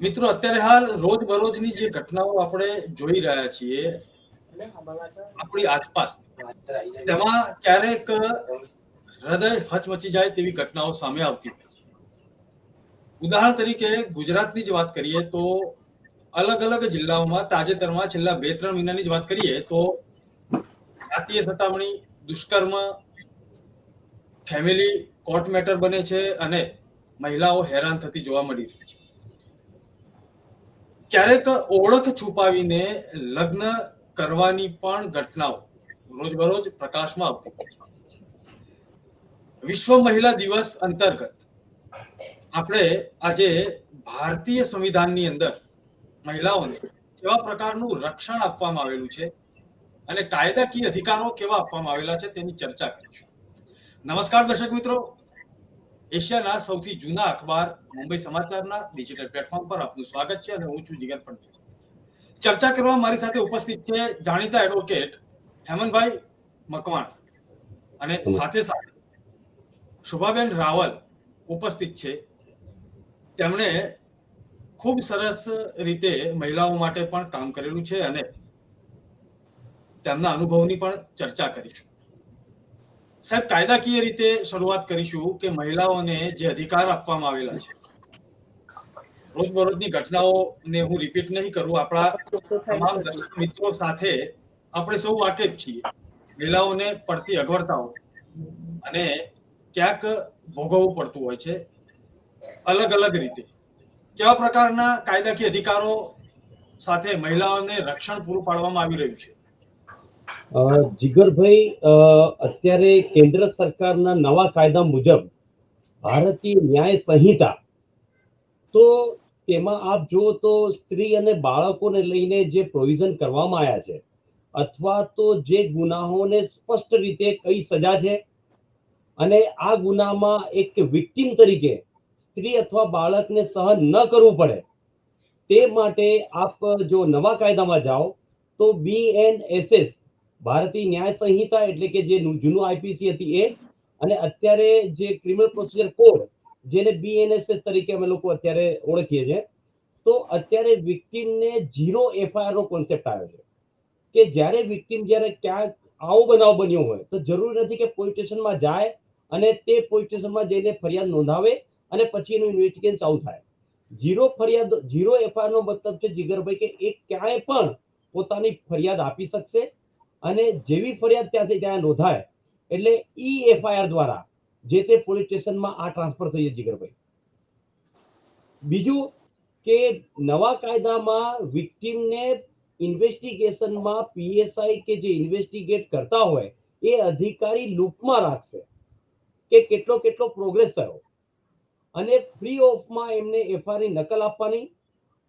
મિત્રો, અત્યારે હાલ રોજ બરોજની જે ઘટનાઓ આપણે જોઈ રહ્યા છીએ, આપણી આસપાસ, તેમાં ક્યારેક હૃદય હચમચી જાય તેવી ઘટનાઓ સામે આવતી હોય છે. ઉદાહરણ તરીકે, ગુજરાતની જ વાત કરીએ તો અલગ અલગ જિલ્લાઓમાં તાજેતરમાં છેલ્લા બે ત્રણ મહિનાની જ વાત કરીએ તો જાતીય સતામણી, દુષ્કર્મ, ફેમિલી કોર્ટ મેટર બને છે અને મહિલાઓ હેરાન થતી જોવા મળી રહી છે. ક્યારેક ઓળખ છુપાવીને લગ્ન કરવાની પણ ઘટનાઓ રોજબરોજ પ્રકાશમાં આવતી હોય છે. વિશ્વ મહિલા દિવસ અંતર્ગત આપણે આજે ભારતીય સંવિધાનની અંદર મહિલાઓને કેવા પ્રકારનું રક્ષણ આપવામાં આવેલું છે અને કાયદાકીય અધિકારો કેવા આપવામાં આવેલા છે તેની ચર્ચા કરીશું. નમસ્કાર દર્શક મિત્રો. એશિયાના સૌથી જૂના અખબાર મુંબઈ સમાચારના ડિજિટલ પ્લેટફોર્મ પર આપનું સ્વાગત છે અને હું છું જીગર પંડિત ચર્ચા કરવા મારી સાથે ઉપસ્થિત છે જાણીતા એડવોકેટ હેમંતભાઈ મકવાણ અને સાથે સાથે શોભાબેન રાવલ ઉપસ્થિત છે. તેમણે ખૂબ સરસ રીતે મહિલાઓ માટે પણ કામ કરેલું છે અને તેમના અનુભવની પણ ચર્ચા કરીશું. સાહેબ, કાયદાકીય રીતે શરૂઆત કરીશું કે મહિલાઓને જે અધિકાર આપવામાં આવેલા છે. રોજબરોજની ઘટનાઓને હું રિપીટ નહીં કરું. આપણા તમામ મિત્રો સાથે આપણે સૌ વાકેફ છીએ. મહિલાઓને પડતી અગવડતાઓ અને ક્યાંક ભોગવવું પડતું હોય છે. અલગ અલગ રીતે. કેવા પ્રકારના કાયદાકીય અધિકારો સાથે મહિલાઓને રક્ષણ પૂરું પાડવામાં આવી રહ્યું છે? જીગરભાઈ અત્યારે કેન્દ્ર સરકારના નવા કાયદા મુજબ ભારતીય ન્યાય સંહિતા, તો તેમાં આપ જુઓ તો સ્ત્રી અને બાળકોને લઈને જે પ્રોવિઝન કરવામાં આવ્યા છે, અથવા તો જે ગુનાહોને સ્પષ્ટ રીતે કઈ સજા છે, અને આ ગુનામાં એક વિક્ટિમ તરીકે સ્ત્રી અથવા બાળકને સહન ન કરવું પડે, તે માટે આપ જો નવા કાયદામાં જાઓ તો બી એન એસ એસ ભારતીય ન્યાય સંહિતા એટલે કે જે જૂનું આઈપીસી હતી એ. અને અત્યારે જે ક્રિમિનલ પ્રોસિજર કોડ જેને બીએનએસએસ તરીકે અમે લોકો અત્યારે ઓળખીએ છીએ, તો અત્યારે વિક્ટીમને ઝીરો એફઆઈઆર નો કોન્સેપ્ટ આવ્યો છે. કે જ્યારે વિક્ટીમ જ્યારે ક્યાંક આવો બનાવ બન્યો હોય, તો જરૂરી નથી કે પોલીસ સ્ટેશનમાં જાય અને તે પોલીસ સ્ટેશનમાં જઈને ફરિયાદ નોંધાવે અને પછી એનું ઇન્વેસ્ટિગેશન ચાલુ થાય. ઝીરો ફરિયાદ ઝીરો એફઆઈઆર નો મતલબ છે જીગરભાઈ કે એ ક્યાંય પણ પોતાની ફરિયાદ આપી શકશે અને જેવી ફરિયાદ ત્યાંથી ત્યાં નોંધાય, એટલે ઈ એફઆઈઆર દ્વારા જે તે પોલીસ સ્ટેશનમાં આ ટ્રાન્સફર થઈ જાય જીગરભાઈ. બીજું કે નવા કાયદામાં વિક્ટીમને ઇન્વેસ્ટિગેશનમાં પીએસઆઈ કે જે ઇન્વેસ્ટિગેટ કરતા હોય, એ અધિકારી લૂપમાં રાખશે કે કેટલો કેટલો પ્રોગ્રેસ થયો. અને ફ્રી ઓફમાં એમને એફઆઈઆર નકલ આપવાની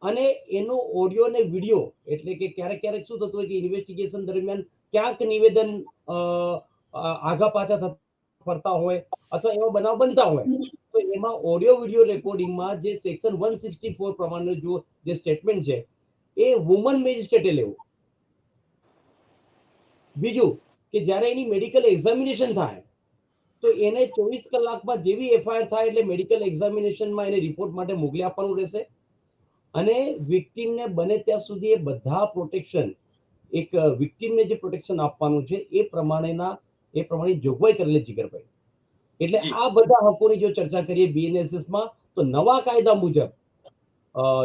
અને એનો ઓડિયો અને વીડિયો એટલે કે ક્યારેક ક્યારેક શું થતું હોય કે ઇન્વેસ્ટિગેશન દરમિયાન ક્યાંક નિવેદન આગા પાછા ફરતા હોય અથવા એવા બનાવ બનતા હોય, તો એમાં ઓડિયો વીડિયો રેકોર્ડિંગમાં જે સેક્શન વન સિક્સટી ફોર પ્રમાણનું જો, જે સ્ટેટમેન્ટ છે, એ વુમન મેજિસ્ટ્રેટે લેવું. બીજું કે જ્યારે એની મેડિકલ એક્ઝામિનેશન થાય, તો એને ચોવીસ કલાકમાં જેવી એફઆઈઆર થાય એટલે મેડિકલ એક્ઝામિનેશનમાં એને રિપોર્ટ માટે મોકલી આપવાનું રહેશે. અને વિક્ટિમને બને ત્યાં સુધી એ બધા પ્રોટેક્શન એક વિક્ટિમને જે પ્રોટેક્શન આપવાનું છે એ પ્રમાણેના એ પ્રમાણે જોગવાઈ કરેલી જીગરભાઈ એટલે આ બધા હકોની જો ચર્ચા કરીએ બીએનએસએસમાં તો નવા કાયદા મુજબ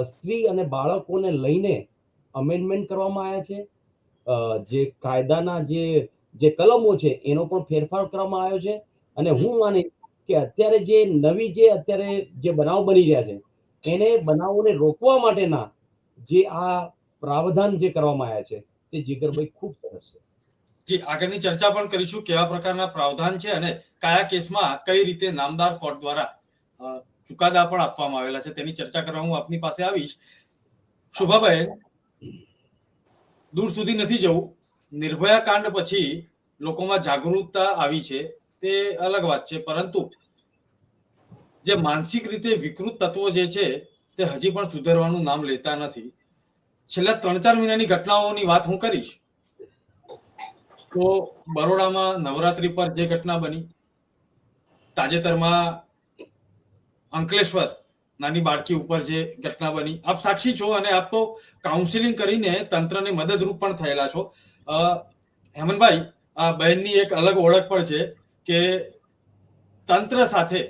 સ્ત્રી અને બાળકોને લઈને અમેન્ડમેન્ટ કરવામાં આવ્યા છે. જે કાયદાના જે જે કલમો છે એનો પણ ફેરફાર કરવામાં આવ્યો છે. અને હું માની કે અત્યારે જે નવી જે અત્યારે જે બનાવ બની રહ્યા છે એને બનાવોને રોકવા માટેના જે આ પ્રાવધાન જે કરવામાં આવ્યા છે તે જીગરભાઈ ખૂબ સરસ છે. જી, આગળની ચર્ચા પણ કરીશું કેવા પ્રકારના પ્રાવધાન છે અને કયા કેસમાં કઈ રીતે નામદાર કોર્ટ દ્વારા ચુકાદા પણ આપવામાં આવેલા છે તેની ચર્ચા કરવા હું આપની પાસે આવીશ. શોભાભાઈ, દૂર સુધી નથી જવું. નિર્ભયા કાંડ પછી લોકોમાં જાગૃતતા આવી છે. તે અલગ વાત છે, પરંતુ જે માનસિક રીતે વિકૃત તત્વો જે છે તે હજી પણ સુધરવાનું નામ લેતા નથી. છેલ્લા ત્રણ ચાર મહિનાની ઘટનાઓની વાત હું કરીશ, તો બરોડામાં નવરાત્રી પર જે ઘટના બની, તાજેતરમાં અંકલેશ્વર નાની બાળકી ઉપર જે ઘટના બની. આપ સાક્ષી છો અને આપ તો કાઉન્સિલિંગ કરીને તંત્રને મદદરૂપ પણ થયેલા છો. હેમનભાઈ આ બહેનની એક અલગ ઓળખ પણ છે કે તંત્ર સાથે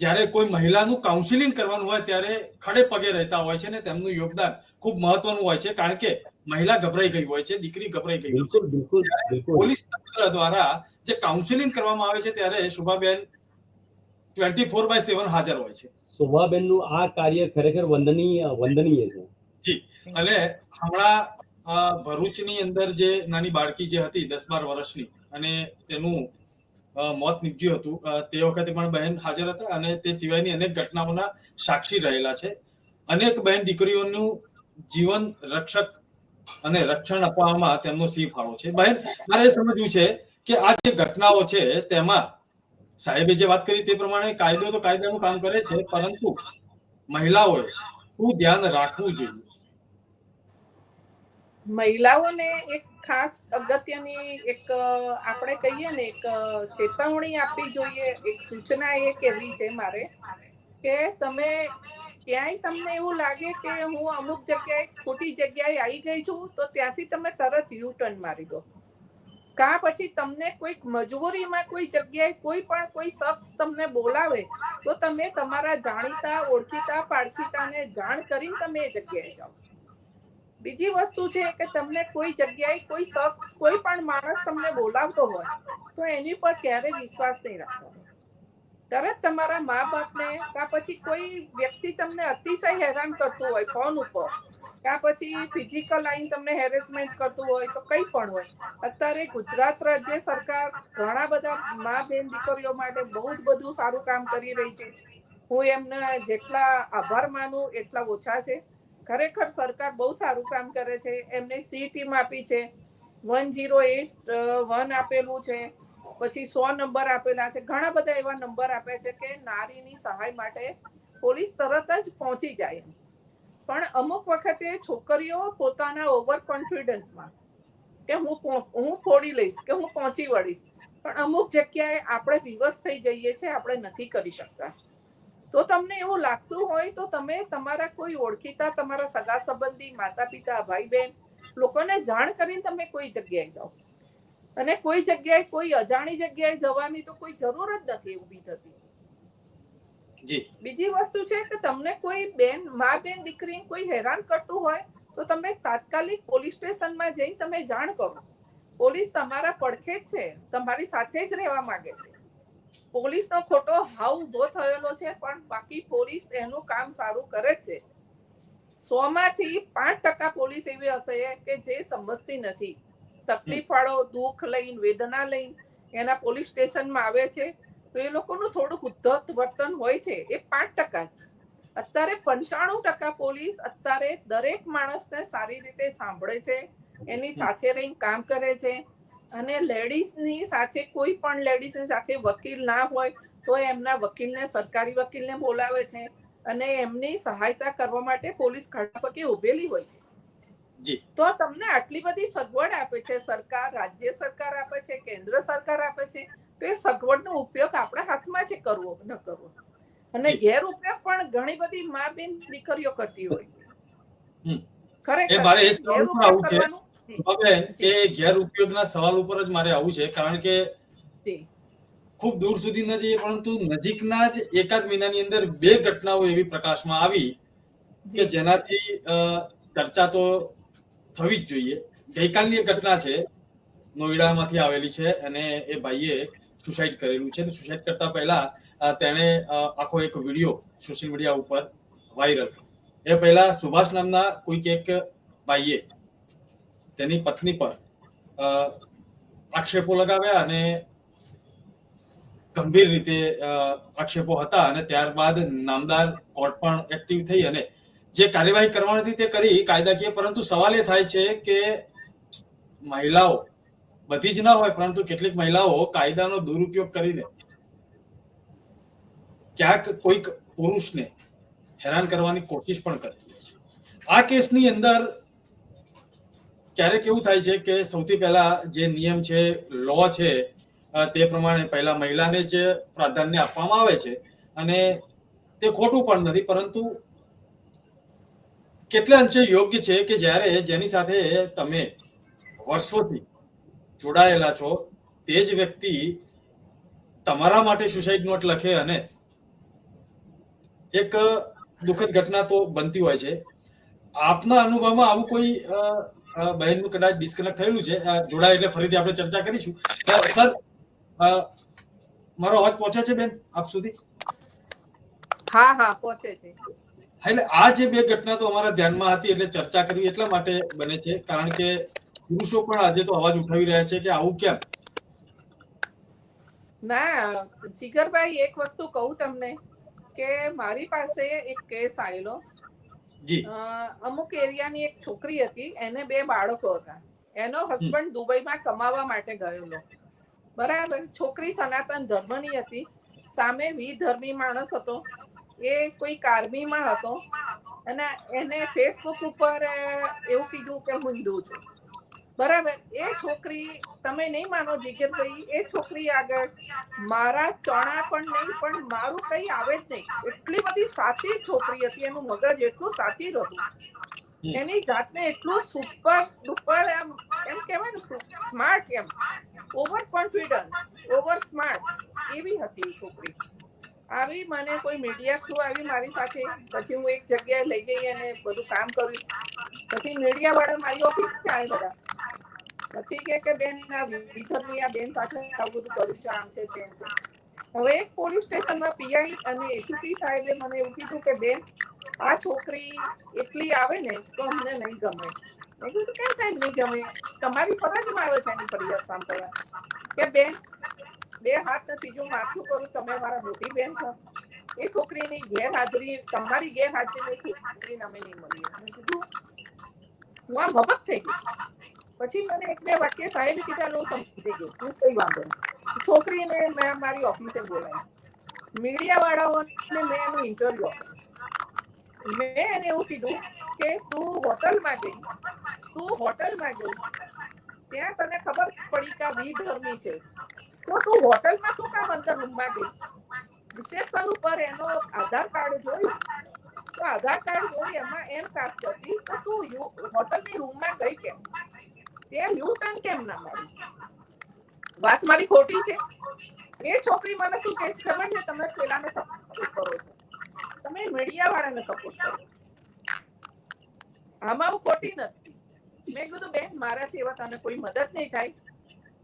જ્યારે કોઈ મહિલાનું કાઉન્સિલિંગ કરવાનું હોય ત્યારે ખડે પગે રહેતા હોય છે ને તેમનું યોગદાન ખૂબ મહત્વનું હોય છે કારણ કે મહિલા ગભરાઈ ગઈ હોય છે દીકરી ગભરાઈ ગઈ બિલકુલ બિલકુલ બિલકુલ. પોલીસ તંત્ર દ્વારા જે કાઉન્સિલિંગ કરવામાં આવે છે ત્યારે Shubhaben twenty four by seven હાજર હોય છે. શોભાબેનનું આ કાર્ય ખરેખર વંદનીય વંદનીય છે. જી અને હમણાં ભરૂચની અંદર જે નાની બાળકી જે હતી દસ બાર વર્ષની અને તેનું મોત નીપજ્યું હતું. તે વખતે પણ બહેન હાજર હતા અને તે સિવાયની અનેક ઘટનાઓના સાક્ષી રહેલા છે. અનેક બહેન દીકરીઓનું જીવન રક્ષક અને રક્ષણ અપાવવામાં તેમનો સિંહ ફાળો છે. બહેન, મારે સમજવું છે કે આ જે ઘટનાઓ છે તેમાં સાહેબે જે વાત કરી તે પ્રમાણે કાયદો તો કાયદાનું કામ કરે છે, પરંતુ મહિલાઓએ શું ધ્યાન રાખવું જોઈએ? મહિલાઓને એક ખાસ અગત્યની એક આપણે કહીએ ને એક ચેતવણી આપવી જોઈએ, એક સૂચના એ કેવી છે મારે કે તમે ક્યાંય તમને એવું લાગે કે હું અમુક જગ્યાએ ખોટી જગ્યાએ આવી ગઈ છું, તો ત્યાંથી તમે તરત યુ ટર્ન મારી દો. કા પછી તમને કોઈક મજબૂરીમાં કોઈ જગ્યાએ કોઈ પણ કોઈ શખ્સ તમને બોલાવે, તો તમે તમારા જાણીતા, ઓળખીતા પાળખીતાને જાણ કરીને તમે એ જગ્યાએ જાઓ. બીજી વસ્તુ છે કે તમને કોઈ જગ્યાએ કોઈ શખ્સ, કોઈ પણ માણસ તમને બોલાવતો હોય, તો એની પર ક્યારે વિશ્વાસ નહીં રાખવાનો. તરત તમારા મા બાપને કા પછી કોઈ વ્યક્તિ તમને અતિશય હેરાન કરતું હોય ફોન ઉપર, કા પછી ફિઝિકલ આઈન તમને હેરેસમેન્ટ કરતું હોય, તો કંઈ પણ હોય. અત્યારે ગુજરાત રાજ્ય સરકાર ઘણા બધા મા બેન દીકરીઓ માટે બહુ જ બધું સારું કામ કરી રહી છે. હું એમના જેટલા આભાર માનું, એટલા ઓછા છે. ખરેખર સરકાર બહુ સારું કામ કરે છે. એમને સી ટીમ આપી છે. વન જીરો એટ વન આપેલું છે. પછી સો નંબર આપેલા છે. ઘણા બધા એવા નંબર આપે છે કે નારીની સહાય માટે પોલીસ તરત જ પહોંચી જાય પણ અમુક વખતે છોકરીઓ પોતાના ઓવર કોન્ફિડન્સમાં કે હું હું ફોડી લઈશ કે હું પહોંચી વળીશ. પણ અમુક જગ્યાએ આપણે વિવશ થઈ જઈએ છીએ, આપણે નથી કરી શકતા. તો તમને એવું લાગતું હોય તો તમે તમારા કોઈ ઓળખીતા તમારા સગા સંબંધી માતા પિતા ભાઈ બહેન લોકોને જાણ કરીને તમે કોઈ જગ્યાએ જાઓ. અને કોઈ જગ્યાએ કોઈ અજાણી જગ્યાએ જવાની તો કોઈ જરૂર જ નથી ઊભી થતી. બીજી વસ્તુ છે કે તમને કોઈ બેન મા બેન દીકરી કોઈ હેરાન કરતું હોય તો તમે તાત્કાલિક પોલીસ સ્ટેશનમાં જઈને તમે જાણ કરો. પોલીસ તમારા પડખે જ છે તમારી સાથે જ રહેવા માંગે છે. પોલીસનો ખોટો હાવ ઊભો થયેલો છે, પણ બાકી પોલીસ એનું કામ સારું કરે છે. સો માંથી પાંચ ટકા પોલીસ એવી હશે કે જે સમજતી નથી. તકલીફ વાળો દુઃખ લઈને, વેદના લઈને એના પોલીસ સ્ટેશનમાં આવે છે, તો એ લોકોનું થોડુંક ઉદ્ધત વર્તન હોય છે, એ પાંચ ટકા અત્યારે પંચાણું ટકા પોલીસ અત્યારે દરેક માણસને સારી રીતે સાંભળે છે, એની સાથે રહીને કામ કરે છે અને લેડીઝની સાથે કોઈ પણ લેડીઝની સાથે વકીલ ના હોય તો એમના વકીલને સરકારી વકીલને બોલાવે છે અને એમની સહાયતા કરવા માટે પોલીસ ખડા પગે ઉભેલી હોય છે. તો તમને આટલી બધી સગવડ આપે છે સરકાર રાજ્ય સરકાર આપે છે કેન્દ્ર સરકાર આપે છે તો એ સગવડનો ઉપયોગ આપણા હાથમાં છે કરવો ન કરવો? અને. ગેર ઉપયોગ પણ ઘણી બધી મા બેન દીકરીઓ કરતી હોય છે. ખરેખર મારે એ સવાલ ઉપયોગ આવું છે. કરવાનું જી, હવે એ ગેર ઉપયોગના સવાલ ઉપર જ મારે આવું છે કારણ કે ખૂબ દૂર સુધી ન જઈએ પરંતુ નજીકના જ એકાદ મહિનાની અંદર બે ઘટનાઓ એવી પ્રકાશમાં આવી કે જેનાથી ચર્ચા તો થવી જ જોઈએ. ગઈકાલની એક ઘટના છે નોઈડામાંથી આવેલી છે અને એ ભાઈએ સુસાઇડ કરેલું છે. અને સુસાઇડ કરતા પહેલા તેણે આખો એક વીડિયો સોશિયલ મીડિયા ઉપર વાયરલ એ પહેલા સુભાષ નામના કોઈક એક ભાઈએ તેની પત્ની પર આક્ષેપો લગાવ્યા અને ગંભીર રીતે આક્ષેપો હતા અને ત્યારબાદ નામદાર કોર્ટ પણ એક્ટિવ થઈ અને જે કાર્યવાહી કરવાની હતી તે કરી કાયદાકીય, પરંતુ સવાલ એ થાય છે કે મહિલાઓ બધી જ ના હોય, પરંતુ કેટલીક મહિલાઓ કાયદાનો દુરુપયોગ કરીને ક્યાંક કોઈક પુરુષને હેરાન કરવાની કોશિશ પણ કરતી હોય છે. આ કેસની અંદર ક્યારેક એવું થાય છે કે સૌથી પહેલા જે નિયમ છે લો છે તે પ્રમાણે પહેલા મહિલાને જ પ્રાધાન્ય આપવામાં આવે છે અને તે ખોટું પણ નથી, પરંતુ કેટલા અંશે યોગ્ય છે કે જ્યારે જેની સાથે તમે વર્ષોથી જોડાયેલા છો, તે જ વ્યક્તિ તમારા માટે સુસાઇડ નોટ લખે અને એક દુઃખદ ઘટના તો બનતી હોય છે. આપના અનુભવમાં આવું કોઈ બહેનનું કદાચ ડિસ્કનેક્ટ થયેલું છે જોડાય એટલે ફરીથી આપણે ચર્ચા કરીશું. સર મારો અવાજ પહોંચે છે બેન આપ સુધી? હા હા પહોંચે છે. એટલે આ જે બે ઘટના તો અમારા ધ્યાનમાં હતી એટલે ચર્ચા કરવી એટલા માટે બને છે કારણ કે પુરુષો પણ આજે તો અવાજ ઉઠાવી રહ્યા છે કે આવું કેમ? ના જીગરભાઈ એક વસ્તુ કહું તમને કે મારી પાસે એક કેસ આવેલો. અમુક એરિયાની એક છોકરી હતી એને બે બાળકો હતા. એનો હસબન્ડ દુબઈમાં કમાવા માટે ગયેલો. બરાબર. છોકરી સનાતન ધર્મની હતી. સામે વિધર્મી માણસ હતો. એ કોઈ કાર્મીમાં હતો. અને એને ફેસબુક ઉપર એવું કીધું કે હું હિન્દુ છું. બરાબર. એ છોકરી તમે નહીં માનો જીગરભાઈ એ છોકરી આગળ મારા ચણા પણ નહીં પણ મારું કઈ આવે જ નહીં. એટલી બધી સાતી છોકરી હતી એનું મગજ એટલું સાતીર હતું એની જાતને એટલું સુપર ડુપર એમ એમ કહેવાય ને સ્માર્ટ એમ. ઓવર કોન્ફિડન્સ ઓવર સ્માર્ટ એવી હતી છોકરી. આવી મને કોઈ મીડિયા થ્રુ આવી મારી સાથે. પછી હું એક જગ્યાએ લઈ ગઈ અને બધું કામ કર્યું. પછી મીડિયા વાળા મારી ઓફિસ આવે બધા. પછી કે કે બેન, આ આ બેન સાથે આવું બધું કર્યું છે, આમ છે તેમ છે. હવે એક પોલીસ સ્ટેશનમાં પીઆઈ અને એસીપી સાહેબે મને એવું કીધું કે, બેન, આ છોકરી એટલી આવે ને તો અમને નહીં ગમે. મેં કીધું કે સાહેબ નહીં ગમે? તમારી ફરજમાં આવે છે એની ફરિયાદ સાંભળવા. કે બેન બે હાથ નથી, જો માથું કરું, તમે મારા મોટી બેન છો. એ છોકરીની ગેરહાજરી, તમારી ગેરહાજરી છોકરીને અમે નહીં મળીએ. હું આ હબક થઈ ગઈ. પછી મને એક બે વાક્ય સાહેબ કીધા હું સમજી ગયો, હું કઈ વાંધો છોકરીને મેં મારી ઓફિસે બોલાવી મીડિયા વાળાઓને મેં એનું ઇન્ટરવ્યુ મેં એને એવું કીધું કે, તું હોટલમાં ગઈ, તું હોટલમાં ગઈ, ત્યાં તને ખબર પડી કે આ વિધર્મી છે. તો હોટલમાં શું કામ અંદર રૂમમાં ગઈ રિસેપ્શન ઉપર એનો આધાર કાર્ડ જોયું તો આધાર કાર્ડ જોઈ એમાં એમ કાસ્ટ કરતી, તો તું હોટલની રૂમમાં ગઈ કેમ? તે યુ ટર્ન કેમ ના મારી? વાત મારી ખોટી છે? એ છોકરી મને શું કહે છે? ખબર છે તમે પેલાને સપોર્ટ કરો તમે મીડિયા વાળાને સપોર્ટ કરો આમાં હું ખોટી નથી. મેં કીધું, બેન, મારાથી એવા તને કોઈ મદદ નહીં થાય.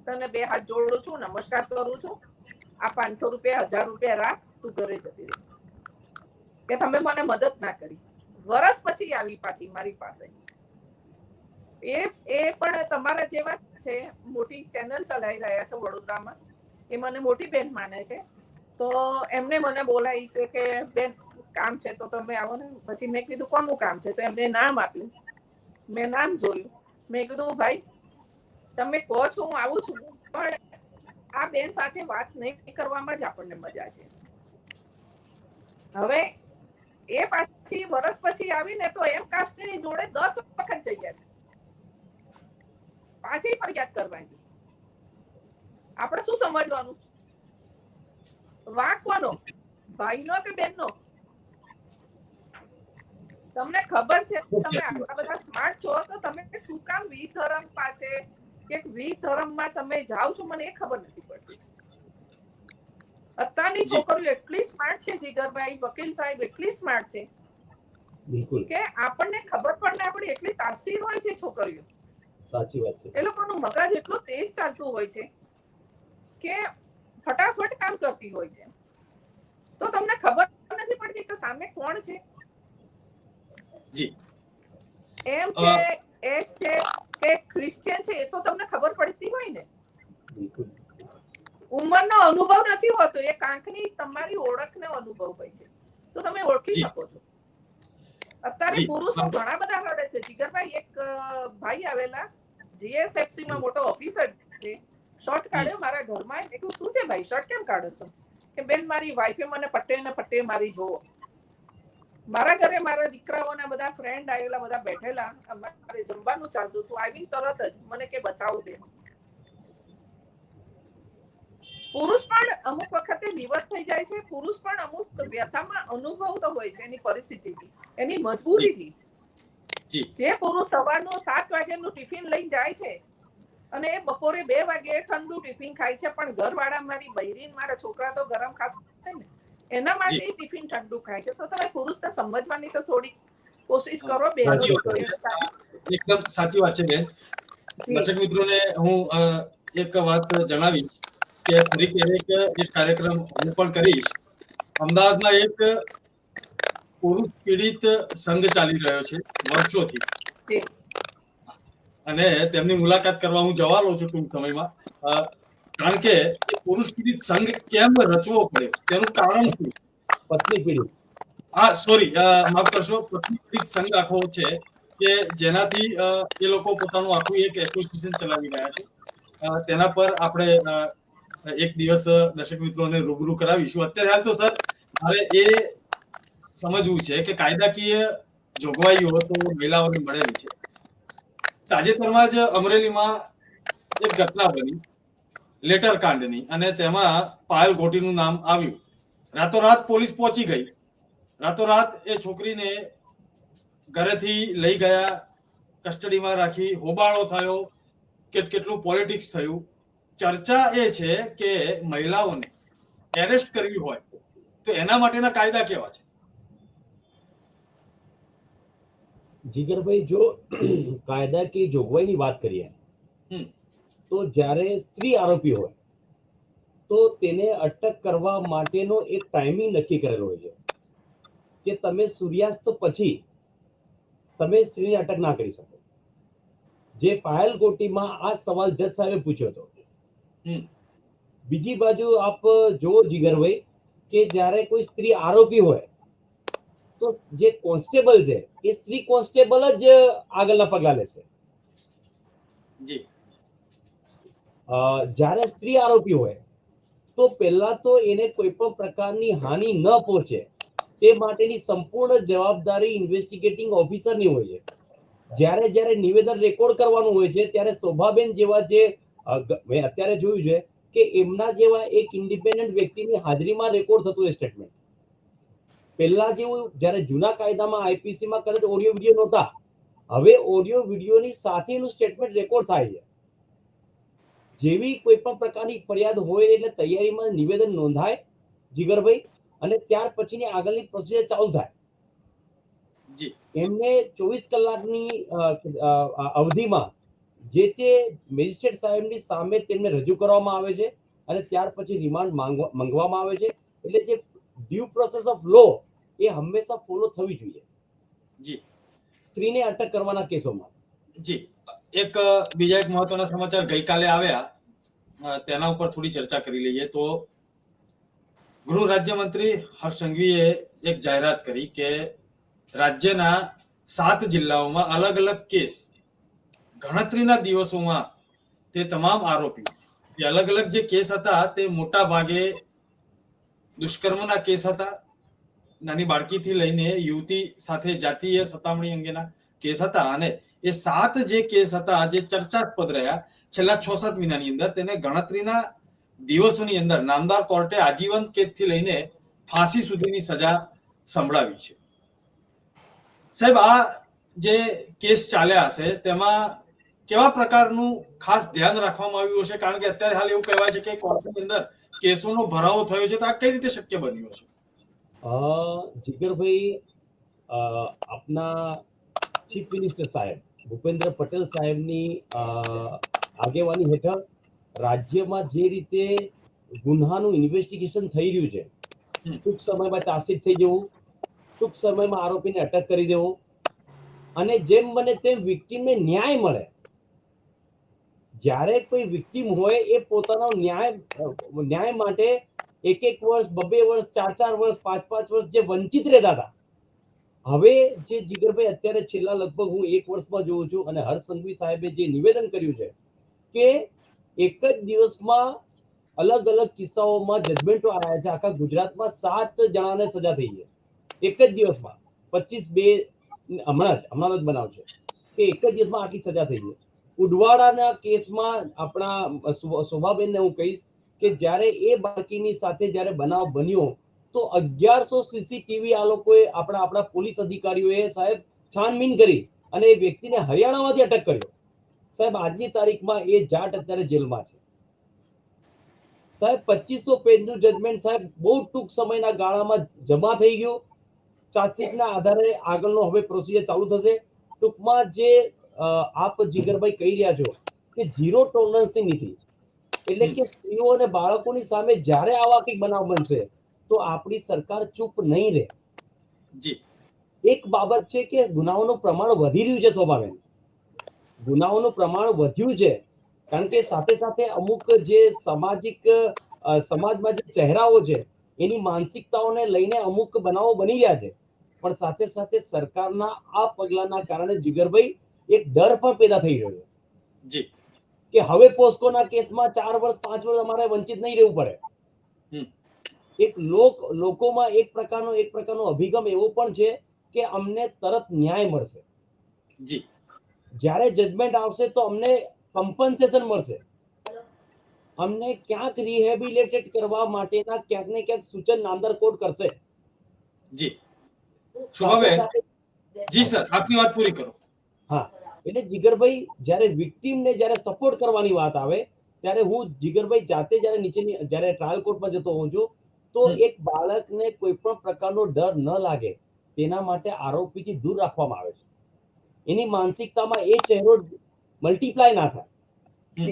તને બે હાથ જોડું છું, નમસ્કાર કરું છું. આ પાંચસો રૂપિયા, હજાર રૂપિયા રાખ, તું ઘરે જતી રહે. કે તમે મને મદદ ના કરી. વર્ષ પછી આવી પાછી મારી પાસે. એ એ પણ તમારા જેવા છે. મોટી ચેનલ ચલાવી રહ્યા છે વડોદરામાં. એ મને મોટી બેન માને છે. તો એમને મને બોલાવી કે બેન, કામ છે તો તમે આવો ને. પછી મેં કીધું, કોનું કામ છે? તો એમને નામ આપ્યું. મેં નામ જોયું. મેં કીધું, ભાઈ તમે કહો છો હું આવું છું, પણ આ બેન સાથે વાત નહીં કરવામાં જ આપણને મજા છે. હવે એ પાછી વર્ષ પછી આવીને તો એમ કાસ્ટની જોડે દસ વખત જઈ આવી. પાછી ફરિયાદ કરવાની. આપણે શું સમજવાનું? વાંકવાનો, ભાઈનો કે બેનનો? તમને ખબર છે, તમે આટલા બધા સ્માર્ટ છો, તો તમે શું કામ વિધર્મ પાસે કે વિધર્મમાં તમે જાઓ છો મને એ ખબર નથી પડતી. અત્યારની છોકરીઓ એટલી સ્માર્ટ છે જીગરભાઈ વકીલ સાહેબ એટલી સ્માર્ટ છે કે આપણને ખબર પણ ના પડે એટલી તાસીર હોય છે છોકરીઓ. સાચી વાત છે. એ લોકોનું મગજ એટલું તેજ ચાલતું હોય છે કે ફટાફટ કામ કરતી હોય છે. તો તમને ખબર નથી પડતી કે સામે કોણ છે? જી. એમ છે એ છે કે ક્રિશ્ચિયન છે એ તો તમને ખબર પડતી હોય ને? ઉંમરનો અનુભવ નથી હોતો એ કાંકની તમારી ઓળખનો અનુભવ હોય છે. તો તમે ઓળખી શકો છો. અત્યારે પુરુષો ઘણા બધા રડે છે. જીગરભાઈ એક ભાઈ આવેલા જીએસએફસી માં મોટો ઓફિસર છે. શોર્ટ કાઢ્યો મારા ઘરમાં. એટલું શું છે ભાઈ? શોર્ટ કેમ કાઢો તો કે બેન મારી વાઈફે મને પટ્ટે ને પટ્ટે મારી જોવો મારા ઘરે મારા દીકરાઓના બધા ફ્રેન્ડ આવેલા બધા બેઠેલા. અમારે જમવાનું ચાલતું હતું. આવીને તરત જ મને કે બચાવો બેન. પુરુષ પણ અમુક વખતે વિવશ થઈ જાય છે. પુરુષ પણ અમુક વ્યથામાં અનુભવતો હોય છે એની પરિસ્થિતિથી એની મજબૂરીથી. જે. પુરુષ સવારનો સાત વાગ્યાનું ટિફિન લઈને જાય છે અને એ બપોરે બે વાગે ઠંડુ ટિફિન ખાય છે. પણ ઘરવાળા મારી બૈરીન મારા છોકરા તો ગરમ ખાશે ને. એના માટે ટિફિન ઠંડુ ખાય છે. તો તમે પુરુષને સમજવાની તો થોડી કોશિશ કરો બે એકદમ સાચી વાત છે બેન. દર્શક મિત્રોને હું એક વાત જણાવીશ કે ફરી ક્યારેક એક કાર્યક્રમ હું પણ કરીશ. અમદાવાદમાં એક પુરુષ પીડિત સંઘ ચાલી રહ્યો છે વર્ષોથી. અને તેમની મુલાકાત કરવા હું જવાનો છું ટૂંક સમયમાં. કારણ કે પુરુષ પીડિત સંઘ કેમ રચવો પડ્યો તેનું કારણ શું? પત્ની પીડિત. હા સોરી માફ કરશો પત્ની પીડિત સંઘ આખો છે કે જેનાથી એ લોકો પોતાનું આખું એક એસોસિએશન ચલાવી રહ્યા છે. તેના પર આપણે એક દિવસ દર્શક મિત્રોને રૂબરૂ કરાવીશું. અત્યારે હાલ તો સર મારે એ સમજવું છે કે કાયદાકીય જોગવાઈઓ તો મહિલાઓને મળેલી છે. તાજેતરમાં જ અમરેલીમાં એક ઘટના બની. લેટર કાંડની અને તેમાં પાયલ ઘોટીનું નામ આવ્યું. રાતોરાત પોલીસ પહોંચી ગઈ. રાતોરાત એ છોકરીને ઘરેથી લઈ ગયા કસ્ટડીમાં રાખી હોબાળો થયો કેટ કેટલું પોલિટિક્સ થયું. ચર્ચા એ છે કે મહિલાઓને એરેસ્ટ કરવી હોય તો એના માટેના કાયદા કેવા છે? જીગરભાઈ જો કાયદાકીય જોગવાઈની વાત કરીએ. તો જ્યારે સ્ત્રી આરોપી હોય તો તેને અટક કરવા માટેનો એક ટાઈમિંગ નક્કી કરેલો હોય છે કે તમે સૂર્યાસ્ત પછી તમે સ્ત્રીને અટક ના કરી શકો. જે પાયલ કોટીમાં આ સવાલ જજ સાહેબે પૂછ્યો હતો. બીજી બાજુ આપ જુઓ જીગરભાઈ કે જ્યારે કોઈ સ્ત્રી આરોપી હોય તો જે કોન્સ્ટેબલ છે એ સ્ત્રી કોન્સ્ટેબલ જ આગળના પગલા લેશે. જી. જ્યારે સ્ત્રી આરોપી હોય, તો પહેલા તો એને કોઈ પણ પ્રકારની હાનિ ન પહોંચે. તે માટેની સંપૂર્ણ જવાબદારી ઇન્વેસ્ટિગેટિંગ ઓફિસરની હોય છે. જ્યારે જ્યારે નિવેદન રેકોર્ડ કરવાનું હોય છે, ત્યારે શોભાબેન જેવા જે મેં અત્યારે જોયું છે કે એમના જેવા એક ઇન્ડિપેન્ડન્ટ વ્યક્તિની હાજરીમાં રેકોર્ડ થતું હોય સ્ટેટમેન્ટ પહેલા જેવું જ્યારે જૂના કાયદામાં આઈપીસીમાં કદાચ ઓડિયો વીડિયો નહોતા. હવે ઓડિયો વિડીયોની સાથે એનું સ્ટેટમેન્ટ રેકોર્ડ થાય છે. જેવી કોઈ પણ પ્રકારની ફરિયાદ હોય એટલે તૈયારીમાં નિવેદન નોંધાય જીગરભાઈ અને ત્યાર પછીની આગળની પ્રોસિજર ચાલુ થાય. એમને ચોવીસ કલાકની અવધિમાં જે તે મેજિસ્ટ્રેટ સાહેબની સામે તેમને રજૂ કરવામાં આવે છે અને ત્યાર પછી રિમાન્ડ માંગવા માંગવામાં આવે છે. એટલે જે ડ્યુ પ્રોસેસ ઓફ લો એ હંમેશા ફોલો થવી જોઈએ. જી. સ્ત્રીને અટક કરવાના કેસોમાં. જી. એક, બીજા એક મહત્વના સમાચાર ગઈકાલે આવ્યા. તેના ઉપર થોડી ચર્ચા કરી લઈએ તો ગૃહ રાજ્યમંત્રી હર્ષ સંઘવીએ એક જાહેરાત કરી કે રાજ્યના સાત જિલ્લાઓમાં અલગ અલગ કેસ ગણતરીના દિવસોમાં તે તમામ આરોપી એ અલગ અલગ જે કેસ હતા તે મોટા ભાગે દુષ્કર્મના કેસ હતા. નાની બાળકીથી લઈને યુવતી સાથે જાતીય સતામણી અંગેના કેસ હતા અને એ સાત જે કેસ હતા, જે ચર્ચાસ્પદ રહ્યા, છેલ્લા છ સાત મહિનાની અંદર તેને ગણતરીના દિવસોની અંદર નામદાર કોર્ટે આજીવન કેદથી લઈને ફાંસી સુધીની સજા સંભળાવી છે. સાહેબ, આ જે કેસ ચાલ્યા હશે, તેમાં કેવા પ્રકારનું ખાસ ધ્યાન રાખવામાં આવ્યું હશે? કારણ કે અત્યારે હાલ એવું કહેવાય છે કે કોર્ટની અંદર કેસોનો ભરાવો થયો છે. તો આ કઈ રીતે શક્ય બન્યું છે જીગરભાઈ આપના ચીફ મિનિસ્ટર સાહેબ ભૂપેન્દ્ર પટેલ સાહેબની આગેવાની હેઠળ રાજ્યમાં જે રીતે ગુન્હાનું ઇન્વેસ્ટિગેશન થઈ રહ્યું છે, ટૂંક સમયમાં ચાર્જશીટ થઈ જવું, ટૂંક સમયમાં આરોપીને અટક કરી દેવું અને જેમ બને તેમ વિક્ટીમને ન્યાય મળે. જ્યારે કોઈ વિક્ટીમ હોય એ પોતાનો ન્યાય ન્યાય માટે એક એક વર્ષ બબે વર્ષ, ચાર ચાર વર્ષ, પાંચ પાંચ વર્ષ જે વંચિત રહેતા હતા હવે જે જીગરભાઈ અત્યારે છેલ્લા લગભગ હું એક વર્ષમાં જોઉં છું અને હર્ષ સંઘવી સાહેબે જે નિવેદન કર્યું છે કે એક જ દિવસમાં અલગ અલગ કિસ્સાઓમાં જજમેન્ટો આવ્યા છે. આખા ગુજરાતમાં સાત જણાને સજા થઈ છે. એક જ દિવસમાં. પચીસ બે હમણાં જ હમણાં જ બનાવ છે. કે એક જ દિવસમાં આખી સજા થઈ છે. ઉડવાડાના કેસમાં આપણા શોભાબેનને હું કહીશ કે જ્યારે એ બાળકીની સાથે જ્યારે બનાવ બન્યો તો અગિયારસો સીસીટીવી આ લોકોએ આપણા આપણા પોલીસ અધિકારીઓએ સાહેબ છાનબીન કરી અને એ વ્યક્તિને હરિયાણામાંથી અટક કર્યો. સાહેબ, આજની તારીખમાં એ જાટ અત્યારે જેલમાં છે. સાહેબ, પચીસો પેજનું જજમેન્ટ સાહેબ બહુ ટૂંક સમયના ગાળામાં જમા થઈ ગયું. ચાર્જશીટના આધારે આગળનો હવે પ્રોસિજર ચાલુ થશે. ટૂંકમાં જે આપ જીગરભાઈ કહી રહ્યા છો કે ઝીરો ટોલરન્સની નીતિ, એટલે કે સ્ત્રીઓ અને બાળકોની સામે જ્યારે આવા કંઈક બનાવ બનશે તો આપણી સરકાર ચૂપ નહીં રહે. જી. એક બાબત છે કે ગુનાઓનું પ્રમાણ વધી રહ્યું છે સ્વભાવે ગુનાઓનું પ્રમાણ વધ્યું છે કારણ કે સાથે સાથે અમુક જે સામાજિક સમાજમાં જે ચહેરાઓ છે એની માનસિકતાઓને લઈને અમુક બનાવો બની રહ્યા છે. પણ સાથે સાથે સરકારના આ પગલાના કારણે જીગરભાઈ એક ડર પણ પેદા થઈ રહ્યો છે. જી. કે હવે પોસ્કોના કેસમાં ચાર વર્ષ પાંચ વર્ષ અમારે વંચિત નહીં રહેવું પડે. એક લોક લોકોમાં એક પ્રકારનો એક પ્રકારનો અભિગમ એવો પણ છે કે અમને તરત ન્યાય મળશે. જી. જ્યારે જજમેન્ટ આવશે તો અમને કમ્પન્સેશન મળશે. અમને ક્યાંક રિહેબિલિટેટ કરવા માટેના ક્યાંક ને ક્યાંક સૂચન નાંદર કોડ કરશે. જી. શુભાબેન? જી સર. આપની વાત પૂરી કરો. હા. એટલે જીગરભાઈ જ્યારે વિક્ટીમને જ્યારે સપોર્ટ કરવાની વાત આવે ત્યારે હું જીગરભાઈ જાતે જ્યારે નીચેની જ્યારે ટ્રાયલ કોર્ટમાં જતો હોઉં છું તો એક બાળકને કોઈ પણ પ્રકારનો ડર ન લાગે તેના માટે આરોપીથી દૂર રાખવામાં આવે છે. એની માનસિકતામાં એ ચહેરો મલ્ટીપ્લાય ના થાય.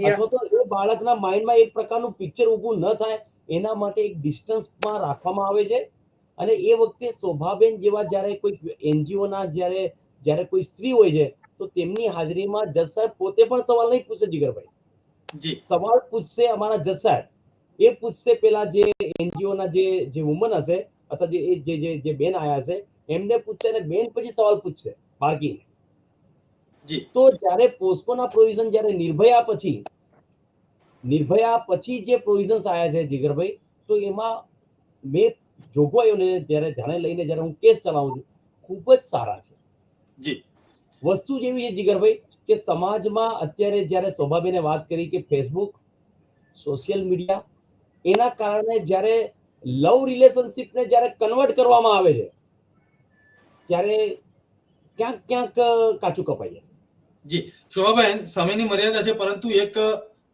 અથવા તો એ બાળકના માઇન્ડમાં એક પ્રકારનું પિક્ચર ઊભું ન થાય એના માટે એક ડિસ્ટન્સમાં રાખવામાં આવે છે. અને એ વખતે શોભાબેન જેવા જ્યારે કોઈ એનજીઓના ના જ્યારે જ્યારે કોઈ સ્ત્રી હોય છે તો તેમની હાજરીમાં જજ સાહેબ પોતે પણ સવાલ નહીં પૂછે જીગરભાઈ. જી. સવાલ પૂછશે અમારા જજ સાહેબ એ પૂછશે પેલા જે NGO ના જે જે વુમન હશે અથવા જે જે જે જે બેન આયા છે એમને પૂછશે અને બેન પછી સવાલ પૂછશે બાળકીને. જી. તો જ્યારે પોસ્કોના પ્રોવિઝન જ્યારે નિર્ભયા પછી નિર્ભયા પછી જે પ્રોવિઝન્સ આયા છે જીગરભાઈ તો એમાં મેં જોગવાઈઓને જ્યારે ધ્યાને લઈને જ્યારે હું કેસ ચલાવું છું ખૂબ જ સારા છે. જી. વસ્તુ જેવી છે જીગરભાઈ કે સમાજમાં અત્યારે જ્યારે શોભાબેને વાત કરી કે ફેસબુક સોશિયલ મીડિયા એના કારણે જ્યારે લવ રિલેશનશિપને જ્યારે કન્વર્ટ કરવામાં આવે છે ત્યારે ક્યાંક ક્યાંક કાચું કપાય જાય. જી શોભાબેન સમયની મર્યાદા છે પરંતુ એક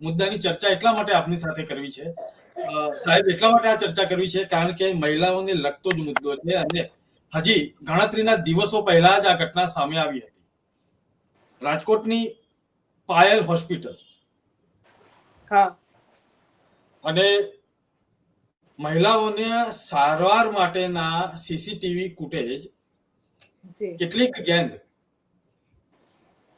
મુદ્દાની ચર્ચા એટલા માટે આપની સાથે કરવી છે. સાહેબ એટલા માટે આ ચર્ચા કરવી છે કારણ કે મહિલાઓને લગતો જ મુદ્દો છે અને હજી ગણતરીના દિવસો પહેલા જ આ ઘટના સામે આવી હતી. રાજકોટની પાયલ હોસ્પિટલ. હા. અને મહિલાઓને સારવાર માટેના સીસીટીવી ફૂટેજ કેટલીક ગેંગ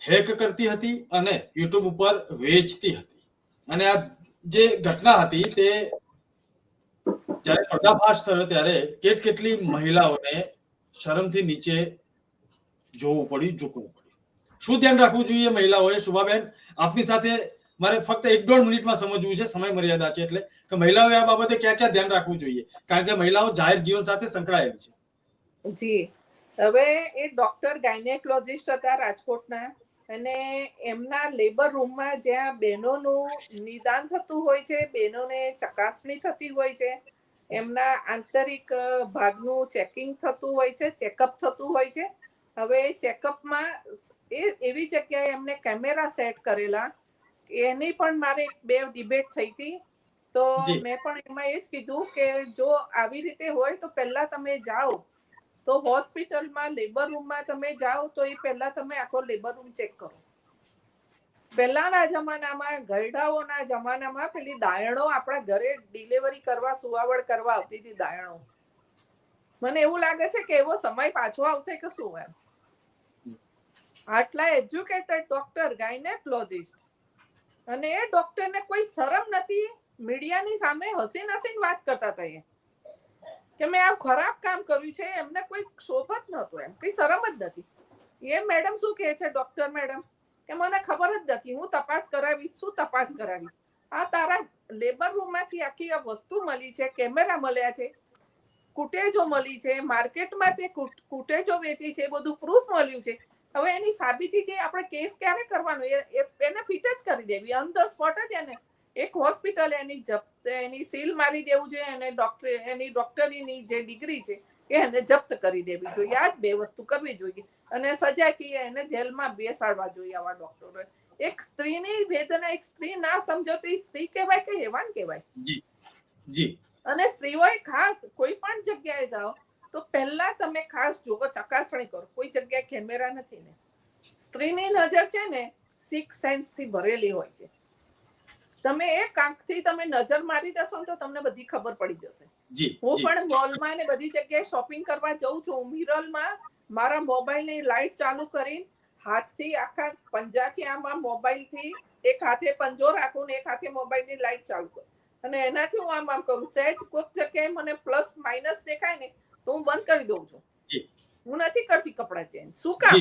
હેક કરતી હતી અને યુટ્યુબ ઉપર વેચતી હતી. અને આ જે ઘટના હતી તે જ્યારે પર્દાફાશ થયો ત્યારે કેટ કેટલી મહિલાઓને શરમથી નીચે જોવું પડ્યું ઝૂકવું પડ્યું. શું ધ્યાન રાખવું જોઈએ મહિલાઓએ શુભાબેન? આપની સાથે મારે ફક્ત એક દોઢ મિનિટમાં સમજવું છે સમય મર્યાદા છે એટલે કે મહિલાઓએ આ બાબતે ક્યાં ક્યાં ધ્યાન રાખવું જોઈએ? કારણ કે મહિલાઓ જાહેર જીવન સાથે સંકળાયેલી છે. જી. હવે એ ડોક્ટર, ગાયનેકોલોજિસ્ટ હતા રાજકોટના, અને એમના લેબર રૂમમાં જ્યાં બહેનોનું નિદાન થતું હોય છે, બહેનોને ચકાસણી થતી હોય છે, એમના આંતરિક ભાગનું ચેકિંગ થતું હોય છે, ચેકઅપ થતું હોય છે. હવે ચેકઅપમાં એ એવી જગ્યાએ એમને કેમેરા સેટ કરેલા એની પણ મારે બે ડિબેટ થઈ હતી. તો મેં પણ એમાં એ જ કીધું કે જો આવી રીતે હોય તો પહેલા તમે જાઓ. તો હોસ્પિટલમાં લેબર રૂમમાં તમે જાઓ તો એ પહેલા તમે આખો લેબર રૂમ ચેક કરો. પહેલાના જમાનામાં ગરડાઓના જમાનામાં પેલી દાયણો આપણા ઘરે ડિલિવરી કરવા સુવાવડ કરવા આવતી હતી દાયણો. મને એવું લાગે છે કે એવો સમય પાછો આવશે કે શું એમ? આટલા એજ્યુકેટેડ ડોક્ટર ગાયનેકોલોજિસ્ટ અને એ ડોક્ટરને કોઈ શરમ નથી. મીડિયાની સામે હસીન હસીને વાત કરતા હતા એ. કે મેં આ ખરાબ કામ કર્યું છે, એમને કોઈ શોભ જ નહોતો એમ. કઈ શરમ જ નથી. એ મેડમ શું કહે છે ડોક્ટર મેડમ કે મને ખબર જ નથી, હું તપાસ કરાવીશ, શું તપાસ કરાવીશ? આ તારા લેબર રૂમમાંથી આખી આ વસ્તુ મળી છે, કેમેરા મળ્યા છે, કુટેજો મળી છે, માર્કેટમાં તે કુટ- કુટેજો વેચી છે બધું પ્રૂફ મળ્યું છે. હવે એની સાબિતી જે આપણે કેસ ક્યારે કરવાનો એ એને ફિટ જ કરી દેવી. ઓન ધ સ્પોટ જ એને. એક હોસ્પિટલ એની જપ્ત એની સીલ મારી દેવું જોઈએ અને ડોક્ટર એની ડોક્ટરીની જે ડિગ્રી છે એ એને જપ્ત કરી દેવી જોઈએ. આ જ બે વસ્તુ કરવી જોઈએ. અને સજા કી એને જેલમાં બેસાડવા જોઈએ આવા ડોક્ટરો એક સ્ત્રીની વેદના એક સ્ત્રી ના સમજો તો એ સ્ત્રી કહેવાય કે હેવાન કહેવાય? જી. જી. અને સ્ત્રીઓએ ખાસ કોઈ પણ જગ્યાએ જાઓ તો પહેલા તમે ખાસ જોવો ચકાસણી કરો. કોઈ જગ્યાએ કેમેરા નથી ને. સ્ત્રીની નજર છે ને સિક્સ સેન્સથી ભરેલી હોય છે. તમે એક આંખથી તમે નજર મારી દેશો ને તો તમને બધી ખબર પડી જશે. હું પણ મોલમાં ને બધી જગ્યાએ શોપિંગ કરવા જઉં છું. મિરલમાં મારા મોબાઈલની લાઈટ ચાલુ કરીને હાથથી આખા પંજાથી આમાં મોબાઈલથી એક હાથે પંજો રાખું ને એક હાથે મોબાઈલની લાઈટ ચાલુ કરું. અને એનાથી હું આમ આમ કરું. સહેજ કોઈક જગ્યાએ મને પ્લસ માઇનસ દેખાય ને તો હું બંધ કરી દઉં છું. હું નથી કરતી કપડાં ચેન્જ શું કામ?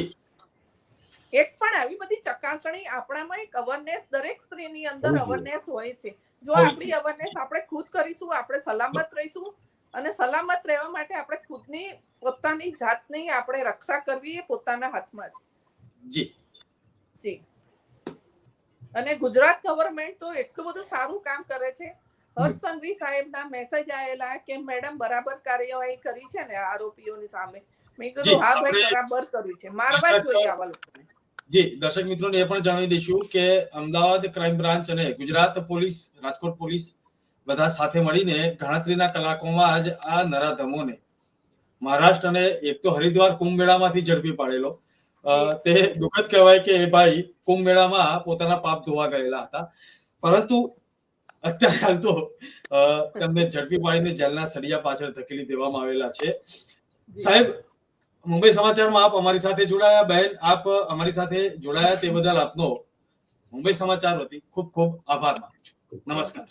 એક પણ આવી બધી ચકાસણી આપણામાં એક અવેરનેસ દરેક સ્ત્રીની અંદર. અવેરનેસ હોય છે. જો આપણી અવેરનેસ આપણે ખુદ કરીશું આપણે સલામત રહીશું અને સલામત રહેવા માટે આપણે ખુદની પોતાની જાતની આપણે રક્ષા કરવી એ પોતાના હાથમાં છે જી. જી. અને ગુજરાત ગવર્મેન્ટ તો એટલું બધું સારું કામ કરે છે હર્ષ સાહેબના મેસેજ આયેલા કે મેડમ બરાબર કાર્યવાહી કરી છે ને આરોપીઓની સામે. મેં કીધું હા ભાઈ બરાબર કર્યું છે. મારવા જોઈએ આવા લોકોને. જી દર્શક મિત્રોને એ પણ જણાવી દઈશું કે અમદાવાદ ક્રાઇમ બ્રાન્ચ અને ગુજરાત પોલીસ રાજકોટ પોલીસ બધા સાથે મળીને ગણતરીના કલાકોમાં જ આ નરાધમોને મહારાષ્ટ્ર અને એક તો હરિદ્વાર કુંભ મેળામાંથી ઝડપી પાડેલો. તે દુઃખદ કહેવાય કે એ ભાઈ કુંભ મેળામાં પોતાના પાપ ધોવા ગયેલા હતા. પરંતુ અત્યારે હાલ તો તેમને ઝડપી પાડીને જેલના સળિયા પાછળ ધકેલી દેવામાં આવેલા છે. સાહેબ મુંબઈ સમાચારમાં આપ અમારી સાથે જોડાયા બહેન આપ અમારી સાથે જોડાયા તે બદલ આપનો મુંબઈ સમાચાર વતી ખૂબ ખૂબ આભાર માનું છું. નમસ્કાર.